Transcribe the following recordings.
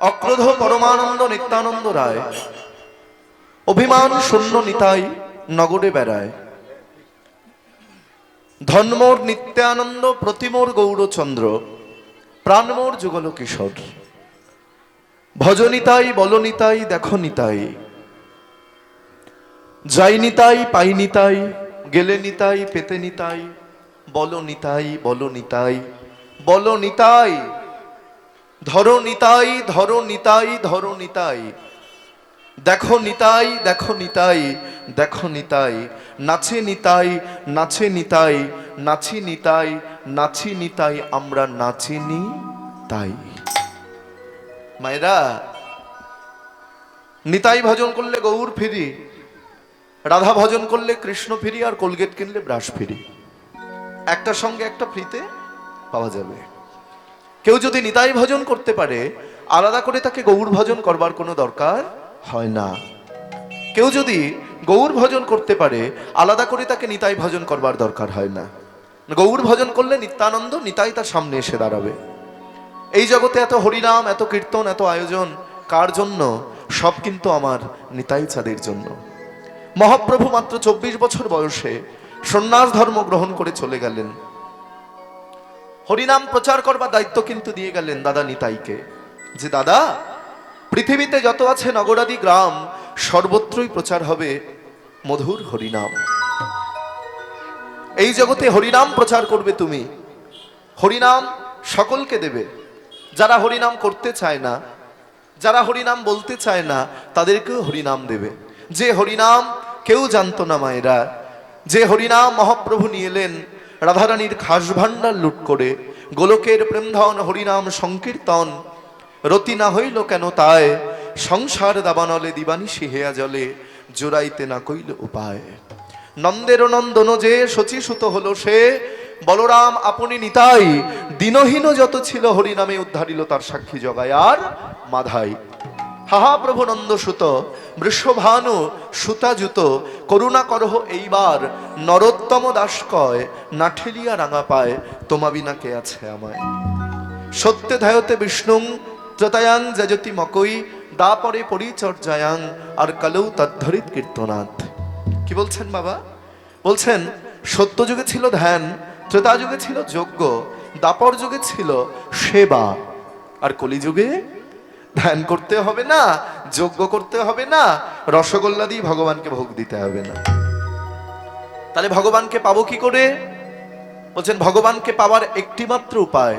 অক্রোধ পরমানন্দ নিত্যানন্দ রায়। অভিমান শূন্য নিতাই নগরে বেড়ায়। ধন্মোর নিত্যানন্দ প্রতিমোর গৌরচন্দ্র, প্রাণমোর যুগল কিশোর ভজনিতাই, বলনিতাই দেখো নিতাই যাই নিতাই পাই নিতাই গেলে নিতাই পেতে নিতাই বলনিতাই বলনিতাই। বল নিতাই বল নিতাই ধরো নিতাই ধরো নিতাই ধরো নিতাই। দেখো নিতাই দেখো নিতাই দেখো নিতাই। নাচে নিতাই নাচে নিতাই, নাচি নিতাই নাচি নিতাই, আমরা নাচিনি তাই মায়েরা, নিতাই ভজন করলে গৌর ফিরি, রাধা ভজন করলে কৃষ্ণ ফিরি, আর কোলগেট কিনলে ব্রাশ ফিরি। একটার সঙ্গে একটা ফ্রিতে পাওয়া যাবে। কেউ যদি নিতাই ভজন করতে পারে, আলাদা করে তাকে গৌর ভজন করবার কোনো দরকার হয় না। কেউ যদি গৌর ভজন করতে পারে, আলাদা করে তাকে নিতাই ভজন করবার দরকার হয় না। গৌর ভজন করলে নিত্যানন্দ নিতাই তার সামনে এসে দাঁড়াবে। এই জগতে এত হরিনাম, এত কীর্তন, এত আয়োজন, কার জন্য? সব কিন্তু আমার নিতাই চাঁদের জন্য। মহাপ্রভু মাত্র চব্বিশ বছর বয়সে সন্ন্যাস ধর্ম গ্রহণ করে চলে গেলেন। হরিনাম প্রচার করবার দায়িত্ব কিন্তু দিয়ে গেলেন দাদা নিতাইকে। যে দাদা, পৃথিবীতে যত আছে নগরাদি গ্রাম, সর্বত্রই প্রচার হবে মধুর হরিনাম। এই জগতে হরিনাম প্রচার করবে তুমি। হরিনাম সকলকে দেবে। যারা হরিনাম করতে চায় না, যারা হরিনাম বলতে চায় না, তাদেরকেও হরিনাম দেবে। যে হরিনাম কেউ জানতো না মায়েরা, যে হরিনাম মহাপ্রভু নিয়ে এলেন রাধারানীর খাস ভাণ্ডার লুট করে গোলকের প্রেমধন হরিনাম সংকীর্তন। রতি না হইল কেন তাই? সংসার দাবানলে দিবানি সিহেয়া জলে, জোড়াইতে না কইল উপায়। নন্দের নন্দন যে শচীসুত হলো সে, বলরাম আপনি নিতাই, দিনহীন যত ছিল হরিনামে উদ্ধারিল তার সাক্ষী জগায় আর মাধাই। হাহা প্রভু নন্দসুত বৃষভানু সুতাজুত করুণা করহ এইবার, নরোত্তম দাস কয় না ঠেলিয়া রাঙা পায়, তোমা বিনা কে আছে আমায়? সত্যে ধায়তে বিষ্ণুং, ত্রতায়াং যজতি মকই, দা পরে পরিচর্যায়াং, আর কালৌ তদ্ধরিত কীর্তনাথ কি বলছেন বাবা? বলছেন, সত্য যুগে ছিল ধ্যান, ত্রেতা যুগে ছিল যজ্ঞ, দাপর যুগে ছিল সেবা। আর কলিযুগে? ধ্যান করতে হবে না, যজ্ঞ করতে হবে না, রসগোল্লা দিয়ে ভগবানকে ভোগ দিতে হবে না। তাহলে ভগবানকে পাবো কি করে? বলছেন, ভগবানকে পাওয়ার একটি মাত্র উপায়,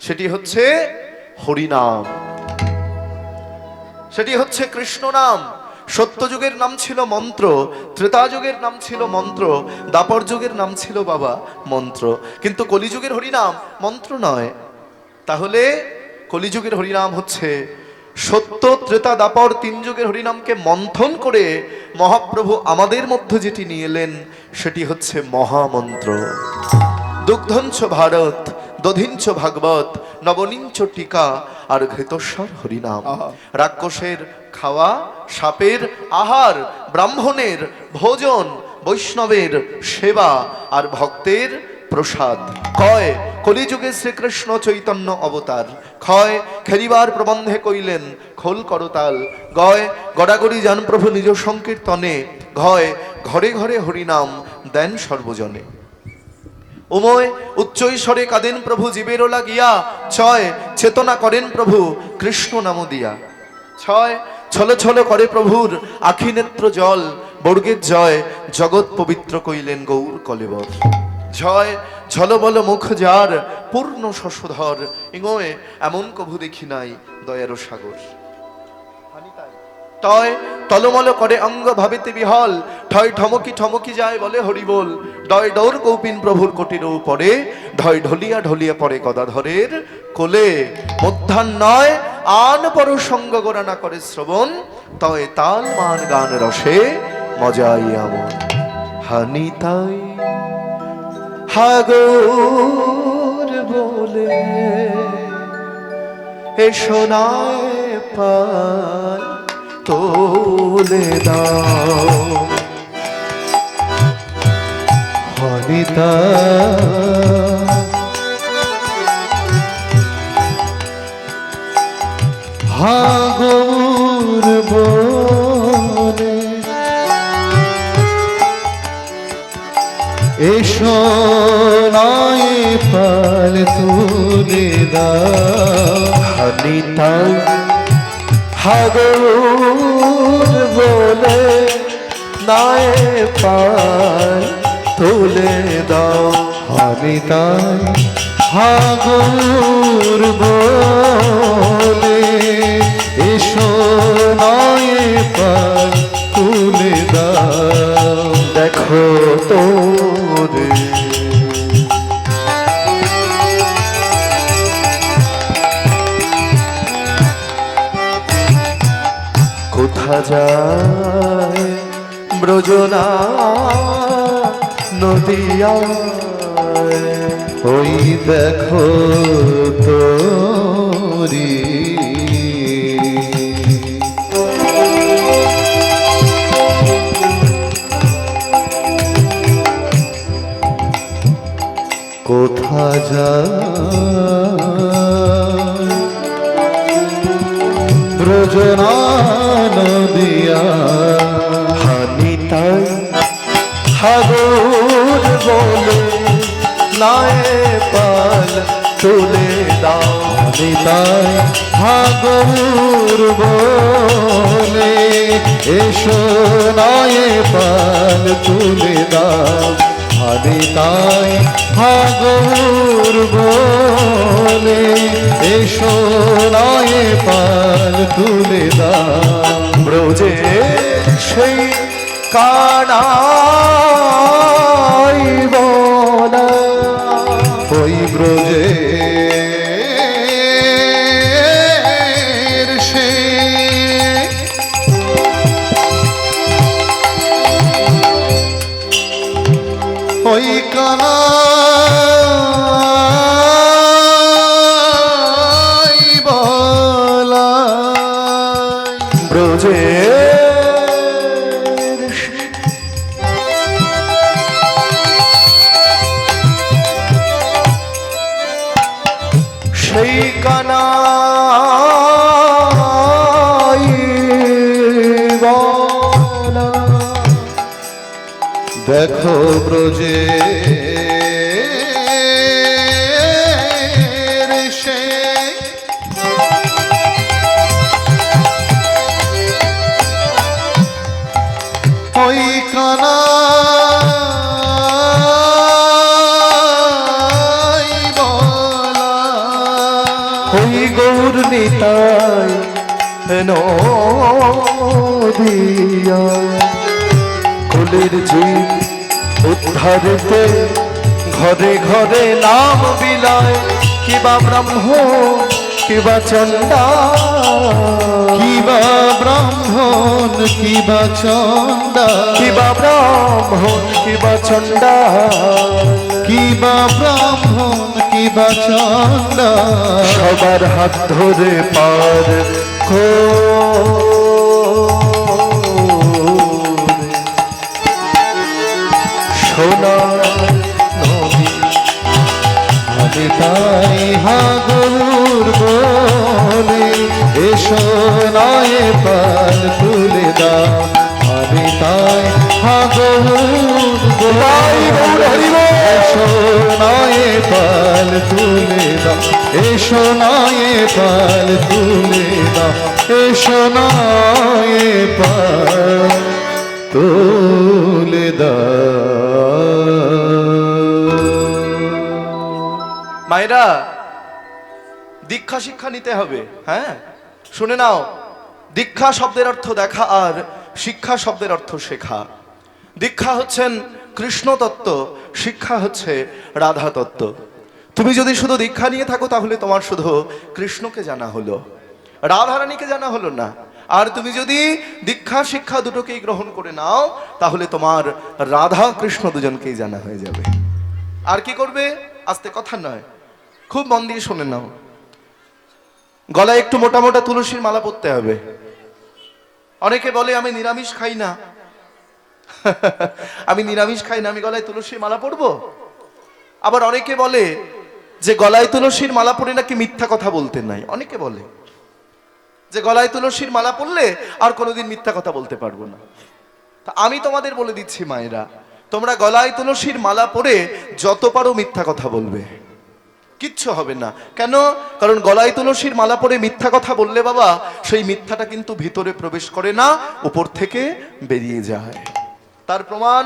সেটি হচ্ছে হরিনাম। সেটি হচ্ছে কৃষ্ণ নাম। সত্যযুগের নাম ছিল মন্ত্র, ত্রেতা যুগের নাম ছিল মন্ত্র, দাপর যুগের নাম ছিল বাবা মন্ত্র। কিন্তু কলিযুগের হরিনাম মন্ত্র নয়। তাহলে কলিযুগের হরিনাম হচ্ছে সত্য ত্রেতা দাপর তিন যুগের হরিনামকে মন্থন করে মহাপ্রভু আমাদের মধ্যে যেটি নিয়ে এলেন সেটি হচ্ছে মহামন্ত্র। দুগ্ধঞ্চ ভারত দধিঞ্চ ভাগবত নবনীঞ্চ টিকা আর ঘৃতস্বর হরিনাম। রাক্ষসের খাওয়া সাপের আহার ব্রাহ্মণের ভোজন বৈষ্ণবের সেবা আর ভক্তের প্রসাদ। কয় কলিযুগে শ্রীকৃষ্ণ চৈতন্য অবতার। ক্ষয়, খেলিবার প্রবন্ধে কইলেন, খোল করতাল। গয়, গড়াগড়ি যান প্রভু নিজ সংকীর্তনে। ঘয়, ঘরে ঘরে হরিনাম দেন সর্বজনে। উময় উচ্চৈস্বরে কাঁদেন প্রভু, জীবেরও লাগিয়া। ছয়, চেতনা করেন প্রভু, কৃষ্ণ নাম দিয়া। ছয়, ছলে ছলে করে প্রভুর আখি নেত্র জল। বর্গের জয়, জগৎ পবিত্র কইলেন গৌর কলেবর। জয় ঝলবল মুখ যার, পূর্ণ শশধর। ইঙোয় এমন কভু দেখি নাই দয়ার সাগর। তয়, তলমল করে অঙ্গ ভাবিতে বিহল। ঠয়, ঠমকি ঠমকি যায় বলে হরিবোল। ডয় ডৌর কৌপিন প্রভুর কোটির পরে ঢয়, ঢলিয়া ঢলিয়া পরে গদাধরের কোলে। মধ্যাহ্ন নয়, আন পর সঙ্গ গোরানা করে শ্রবণ। তয়, তাল, মান, গান রসে মজাই আমন। হানি তাই হাগর বলে এ সোনায় তোলে দাও। হরিতা হাগুর বনে এসো পাল তুলে হানিতাই হাগর বলে নায়ে পায় তুলে দাও। আমি তাই হাগুর বলে এসো নয় পাল তুলে দাও। দেখো কোথা যায় ব্রজনা নদিয়া। ওই দেখো তোরি। কোথা যায়? ব্রজনা নদিয়া হানিতাই হাগর বলে পাল তুলে দাও। হাগর বলে এসো নয়ে পাল তুলে দাও। হানিতাই ফাগুর বলে এসো নয় পাল তুলে দাও। ব্রজে সেই কানাই বলা। ওই ব্রজে ওই কানা নিতাই নদিয়া কুলের জীব ঘরে ঘরে নাম বিলায়। কিবা ব্রহ্ম, কিবা চণ্ডা, কিবা ব্রাহ্মণ, কিবা চন্দা কিবা ব্রাহ্মণ, কিবা চণ্ডা, কিবা ব্রাহ্মণ। কিবা চন্দা সবার হাত ধরে পার আমি তাই হাগুর বলে এসো নয় পাল তুলে দাও। আমি তাই হাগুর বলে তুলে এসো পাল তুলে এসো মায়েরা, দীক্ষা শিক্ষা নিতে হবে হ্যাঁ? শুনে নাও, দীক্ষা শব্দের অর্থ দেখা আর শিক্ষা শব্দের অর্থ শেখা। দীক্ষা হচ্ছেন কৃষ্ণ তত্ত্ব শিক্ষা হচ্ছে রাধা তত্ত্ব তুমি যদি শুধু দীক্ষা নিয়ে থাকো, তাহলে তোমার শুধু কৃষ্ণকে জানা হলো। রাধারানীকে জানা হলো না। আর তুমি যদি দীক্ষা, শিক্ষা দুটোকেই গ্রহণ করে নাও, তাহলে তোমার রাধা কৃষ্ণ দুজনকেই জানা হয়ে যাবে। আর কি করবে? আস্তে কথা নয়। খুব মন দিয়ে শুনে নাও। গলায় একটু মোটা মোটা তুলসীর মালা পরতে হবে। অনেকে বলে, আমি নিরামিষ খাই না। আমি নিরামিষ খাই না, আমি গলায় তুলসীর মালা পরবো? আবার অনেকে বলে যে গলায় তুলসীর মালা পরে নাকি মিথ্যা কথা বলতে নাই? অনেকে বলে। যে গলায় তুলসীর মালা পরলে আর কোনোদিন মিথ্যা কথা বলতে পারব না। তা আমি তোমাদের বলে দিচ্ছি মায়েরা, তোমরা গলায় তুলসীর মালা পরে যত পারো মিথ্যা কথা বলবে। কিচ্ছু হবে না। কেন? কারণ গলায় তুলসীর মালা পরে মিথ্যা কথা বললে বাবা, সেই মিথ্যাটা কিন্তু ভিতরে প্রবেশ করে না, উপর থেকে বেরিয়ে যায়। তার প্রমাণ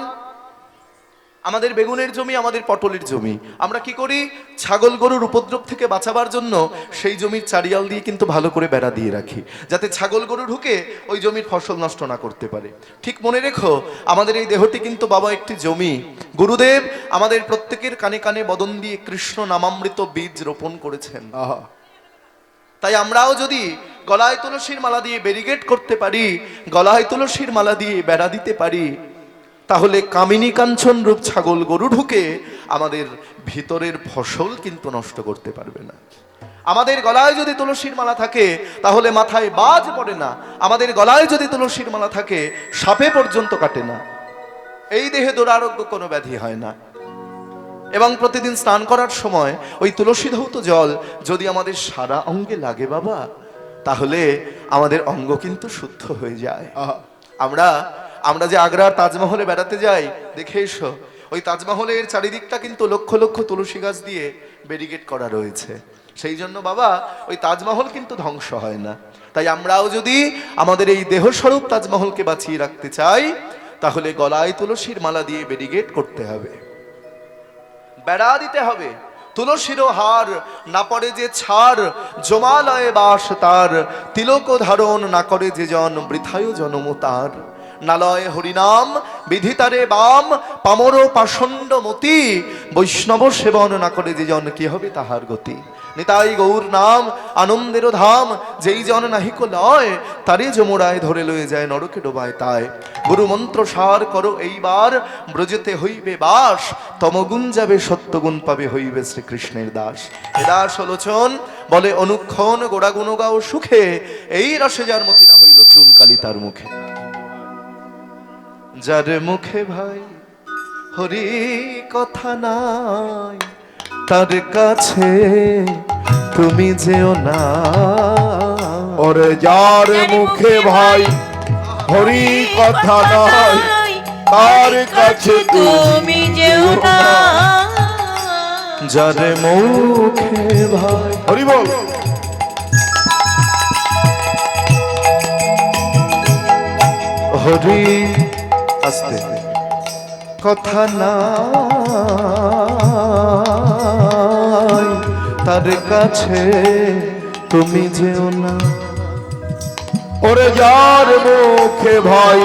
আমাদের বেগুনের জমি আমাদের পটলের জমি। আমরা কি করি? ছাগল গরুর উপদ্রব থেকে বাঁচাবার জন্য সেই জমির চারিয়াল দিয়ে কিন্তু ভালো করে বেড়া দিয়ে রাখি যাতে ছাগল গরু ঢুকে ওই জমির ফসল নষ্ট না করতে পারে। ঠিক মনে রেখো আমাদের এই দেহটি কিন্তু বাবা একটি জমি। গুরুদেব আমাদের প্রত্যেকের কানে কানে বদন দিয়ে কৃষ্ণ নামামৃত বীজ রোপণ করেছেন। তাই আমরাও যদি গলায় তুলসীর মালা দিয়ে ব্যারিগেড করতে পারি গলায় তুলসীর মালা দিয়ে বেড়া দিতে পারি তাহলে কামিনী কাঞ্চন রূপ ছাগল গরু ঢুকে আমাদের ভিতরের ফসল কিন্তু নষ্ট করতে পারবে না। আমাদের গলায় যদি তুলসীর মালা থাকে তাহলে মাথায় বাজ পড়ে না। আমাদের গলায় যদি তুলসীর মালা থাকে সাপে পর্যন্ত কাটে না। এই দেহে দুরারোগ্য কোনো ব্যাধি হয় না। এবং প্রতিদিন স্নান করার সময় ওই তুলসী ধৌত জল যদি আমাদের সারা অঙ্গে লাগে বাবা তাহলে আমাদের অঙ্গ কিন্তু শুদ্ধ হয়ে যায়। আমরা আমরা যে আগ্রার তাজমহলে বেড়াতে যাই, দেখে এসো। ওই তাজমহলের চারিদিকটা কিন্তু লক্ষ লক্ষ তুলসী গাছ দিয়ে ব্যারিকেড করা রয়েছে। সেই জন্য বাবা, ওই তাজমহল কিন্তু ধ্বংস হয় না। তাই আমরাও যদি আমাদের এই দেহস্বরূপ তাজমহলকে বাঁচিয়ে রাখতে চাই, তাহলে গলায় তুলসীর মালা দিয়ে ব্যারিকেড করতে হবে। বেড়া দিতে হবে। তুলসীর হার, না পড়ে যে ছাড়, জমালয়ে বাস তার তিলক ধারণ না করে যে জন বৃথায় জনম তার। নালয় হরিনাম, বিধিতারে বাম, পামর পাষণ্ড মতি, বৈষ্ণব সেবন না করে যে জন কি হবে তাহার গতি। নিতাই গৌর নাম, আনন্দের ধাম, যেই জন নাহিক লয় তারে যমুরায় ধরে লয়ে যায় নরকে ডোবায় তাই গুরু মন্ত্র সার করো এইবার, ব্রজেতে হইবে বাস, তমগুণ যাবে সত্যগুণ পাবে হইবে শ্রীকৃষ্ণের দাস। এ দাস লোচন, বলে অনুক্ষণ গোড়া গুণ গাও সুখে, এই রসে যার মতি না হইল চুনকালি তার মুখে। যার মুখে ভাই হরি কথা নাই তার কাছে তুমি যেও না। ওরে যার মুখে ভাই হরি কথা নাই তার কাছে তুমি যেও না। যার মুখে ভাই হরি বল। হরি আস্তে। কথা নাই তার কাছে তুমি যেও না। ওরে যার মুখে ভাই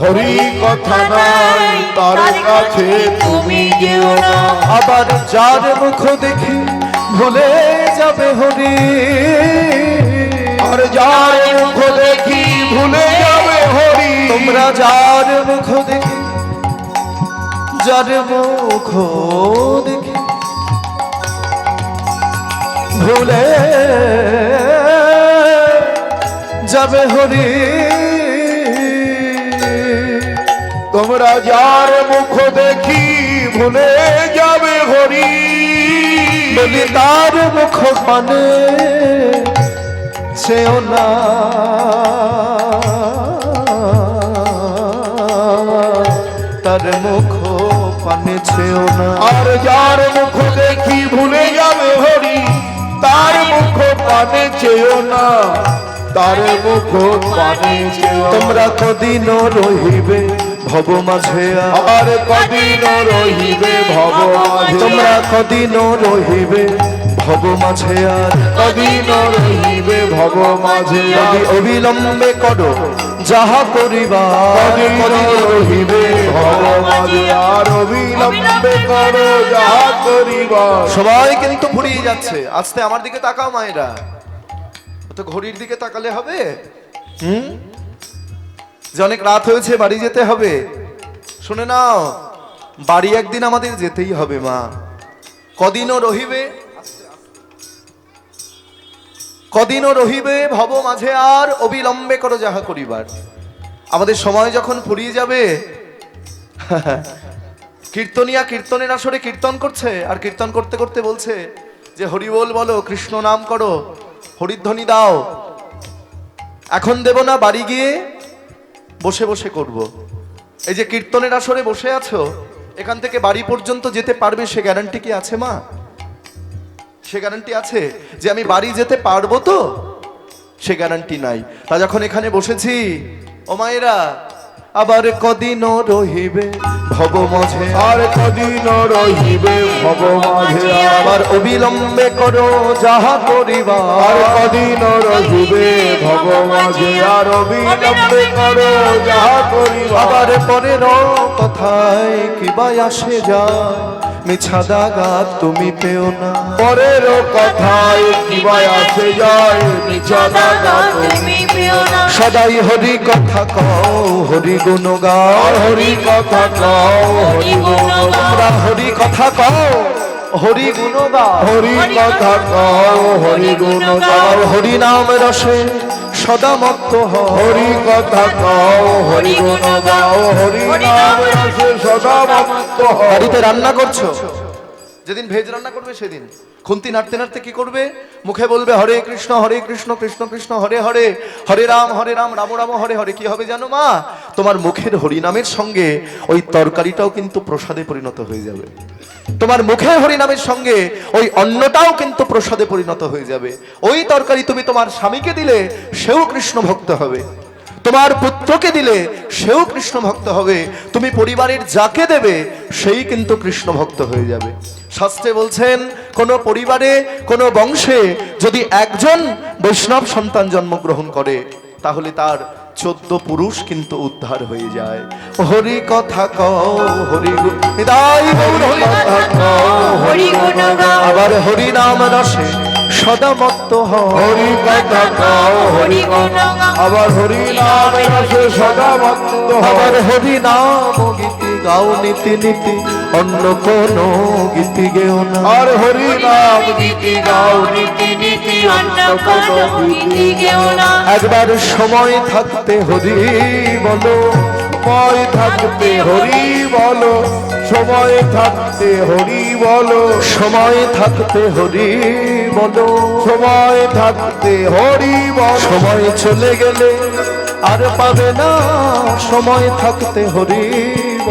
হরি কথা নাই তার কাছে তুমি যেও না। আবার যার মুখ দেখি ভুলে যাবে হরি। আর যার মুখ দেখি ভুলে তোমরা যার মুখ দেখে, যার মুখ দেখে, ভুলে যাবে হরি। তোমরা যার মুখ দেখি, ভুলে যাবে হরি। বলি, তার মুখ পানে সেও না। তার মুখ পানে ছেও না। আর যার মুখ দেখি ভুলে যাবে হরি তার মুখ পানে চেয়েও না। তার মুখ পানে তোমরা কদিন রহিবে ভব মাঝে আর। কদিন রহিবে ভব মাঝে। তোমরা কদিন রহিবে ভব মাঝে আর। কদিন রহিবে ভব মাঝে অবিলম্বে করো যাহা করিবা কদিন রহিবে ভব আর অবিলম্বে করো যাহা করিবা। সবাই কিন্তু ফুরিয়ে যাচ্ছে। আস্তে আমার দিকে তাকাও মায়েরা। তো ঘড়ির দিকে তাকালে হবে? হুম? যে অনেক রাত হয়েছে বাড়ি যেতে হবে। শুনে নাও বাড়ি একদিন আমাদের যেতেই হবে মা। কদিনও রহিবে? কদিনও রহিবে ভব মাঝে আর অবিলম্বে করো যাহা করিবার। আমাদের সময় যখন ফুরিয়ে যাবে, কীর্তনিয়া কীর্তনের আসরে কীর্তন করছে, আর কীর্তন করতে করতে বলছে যে হরিবোল বলো, কৃষ্ণ নাম করো, হরিধ্বনি দাও। এখন দেব না, বাড়ি গিয়ে বসে বসে করব। এই যে কীর্তনের আসরে বসে আছো, এখান থেকে বাড়ি পর্যন্ত যেতে পারবে সে গ্যারান্টি কি আছে মা? সে গ্যারান্টি আছে যে আমি বাড়ি যেতে পারব তো? সে গ্যারান্টি নাই। তা যখন এখানে বসেছি ও মায়েরা আবার কদিন রহিবে ভব মঝে? আর কদিন রহিবে ভব মাঝে? আবার অবিলম্বে করো যাহা করিবা। আর কদিন রহিবে ভব মাঝে? আর অবিলম্বে করো যাহা করিবা। আবার পরের কথায় কিবা আসে যায়। মিছা দাগা তুমি পেও না। পরের কথায় কিবাই আসে যায় মিছা দাগা তুমি পেও না। সদাই হরি কথা কও হরি গুণ গাও। হরি কথা কও হরি গুণ তোমরা হরি কথা কও হরি গুণ গাও। হরি কথা কও হরি গুণ গাও। হরি নাম রসে সদা মত্ত হরি কথা কও হরি গুণ গাও হরি নাম রসে সদা মত্ত হও বাড়িতে রান্না করছ? যেদিন ভেজ রান্না করবে সেদিন। খুন্তি নাড়তে নাড়তে কি করবে? মুখে বলবে হরে কৃষ্ণ হরে কৃষ্ণ কৃষ্ণ কৃষ্ণ হরে হরে হরে রাম হরে রাম রাম রাম হরে হরে। কি হবে জানো মা? তোমার মুখের হরিনামের সঙ্গে ওই তরকারিটাও কিন্তু প্রসাদে পরিণত হয়ে যাবে। তোমার মুখের হরিনামের সঙ্গে ওই অন্নটাও কিন্তু প্রসাদে পরিণত হয়ে যাবে। ওই তরকারি তুমি তোমার স্বামীকে দিলে, সেও কৃষ্ণ ভক্ত হবে। তোমার পুত্রকে দিলে, সেও কৃষ্ণ ভক্ত হবে। তুমি পরিবারের যাকে দেবে, সেই কিন্তু কৃষ্ণ ভক্ত হয়ে যাবে। শাস্ত্রে বলছেন, কোন পরিবারে, কোন বংশে যদি একজন বৈষ্ণব সন্তান জন্মগ্রহণ করে, তাহলে তার চোদ্দ পুরুষ কিন্তু উদ্ধার হয়ে যায়। হরি কথা কও হরি আবার হরি নাম রসে সদা মত্ত হরি কথা কও হরি আবার হরি নাম রসে সদা মত্ত আবার হরি নাম গীতি গাও নীতি নীতি অন্য কোন গীতি গেও না। আর হরি নাম গীতি গাও নীতি নীতি অন্য কোনো গীতি গেও না। একবার সময় থাকতে হরি বলো সময় থাকতে হরি বলো সময় থাকতে হরি বলো সময় থাকতে হরি বলো সময় থাকতে হরি বলো। সময় চলে গেলে আর পাবে না সময় থাকতে হরি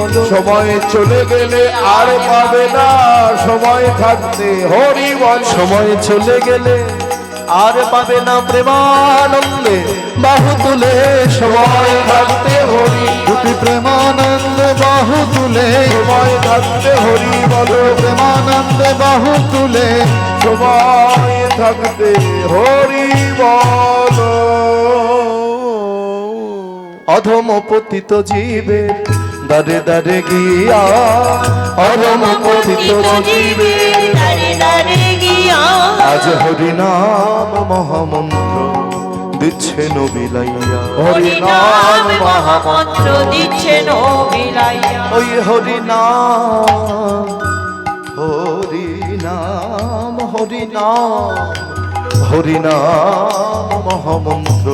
সময় চলে গেলে আর পাবে না। সময় থাকতে হরি বল। সময় চলে গেলে আর পাবে না প্রেমানন্দে। বাহু তুলে সময় থাকতে হরি। দুটি প্রেমানন্দে বাহু তুলে। সময় থাকতে হরি বলো। প্রেমানন্দে বাহু তুলে। সময় থাকতে হরি বলো। অধম পতিত জীবে দারে দারে গিয়া অধম পতিত জীবে। দাঁড়ে দাঁড়ে গিয়া। আজ হরি নাম মহামন্ত্র দিচ্ছে নবিলাইয়া হরি নাম মহামন্ত্র দিচ্ছে নবিলাইয়া ওই হরি নাম হরি নাম হরি নাম হরি নাম মহামন্ত্র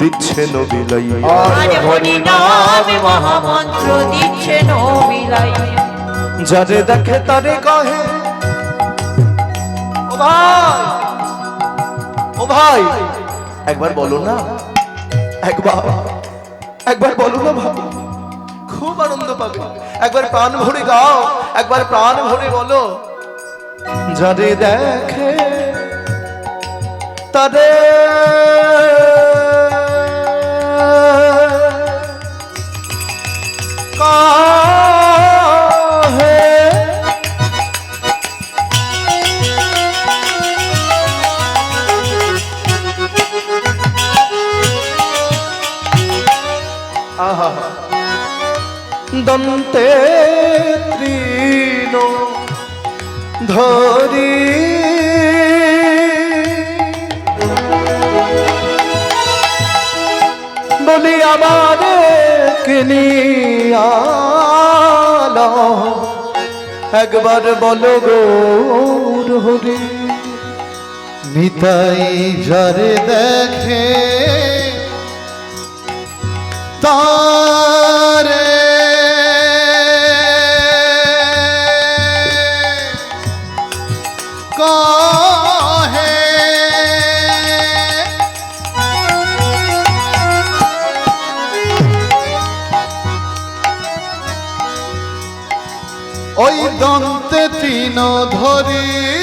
দিচ্ছে নবিলাইয়া। আজ হরি নাম মহামন্ত্র দিচ্ছে নবিলাইয়া। যারে দেখে তারে কহে ও ভাই ও ভাই একবার বলো না একবার একবার বলো না ভাই খুব আনন্দ পাবে। একবার প্রাণ ভরে গাও একবার প্রাণ ভরে বলো যারে দেখে তারে আহা দন্তে তৃণ ধরি। বলি আমারে কিনিয়াল একবার বলো গৌর হরি নিতাই যারে দেখে পারে কহে ওই দন্তে তিন ধরে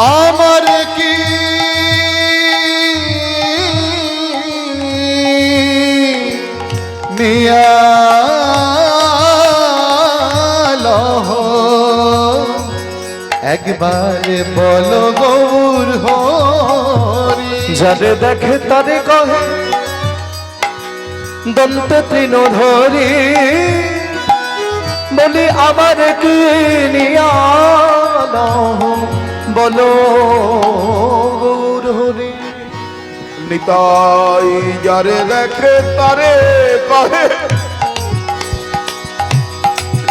আমার কি? নিয়ালহ একবারে বল গৌর হরি। যারে দেখে তারে কহে, দন্ত তৃণ ধরি বলি, আমার কি নিয়াল বলো, গৌর নিতাই যারে দেখে তারে কহে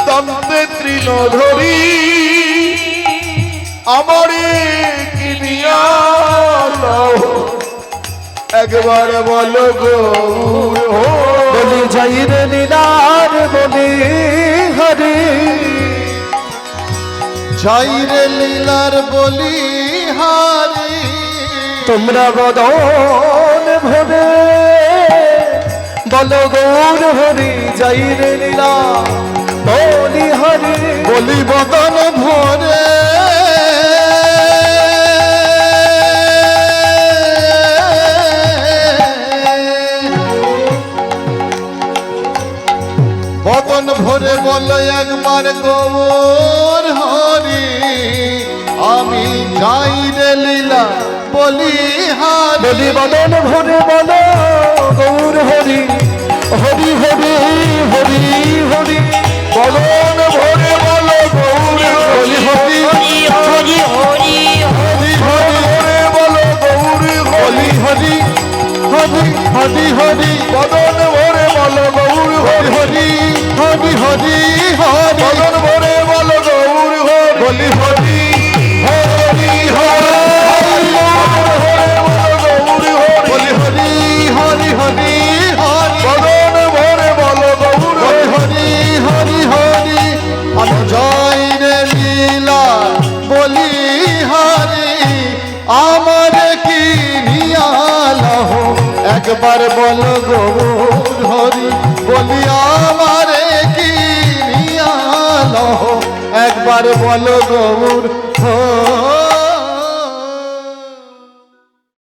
দন্তে তৃণ ধরি আমারে কিনিয়া একবার বলো, গৌর বলি যাই রে লীলার বলি হরি। যাইরে লীলার বলি হারি। তোমরা বদন ভরে বল গৌর হরি যাই রে লীলা বলি হরি। বলি বদন ভরে। বদন ভরে বল একবার গৌর। আমি যাই রে লীলা বলি হারি। বলি বদন ভরে বলো গৌর হরি হরি হরি হরি হরি। বদন ভরে বলো গৌর হরি। হরি হরি হরি হরি। হরি হরি বলো গৌর হরি। হরি হরি হরি হরি বদন ভরে বলো গৌর হরি। হরি হরি হরি হরি। বদন ভরে বলো গৌর হরি। হরি একবার বল গৌর হরি বলি আমার কি একবার বল গৌর হরি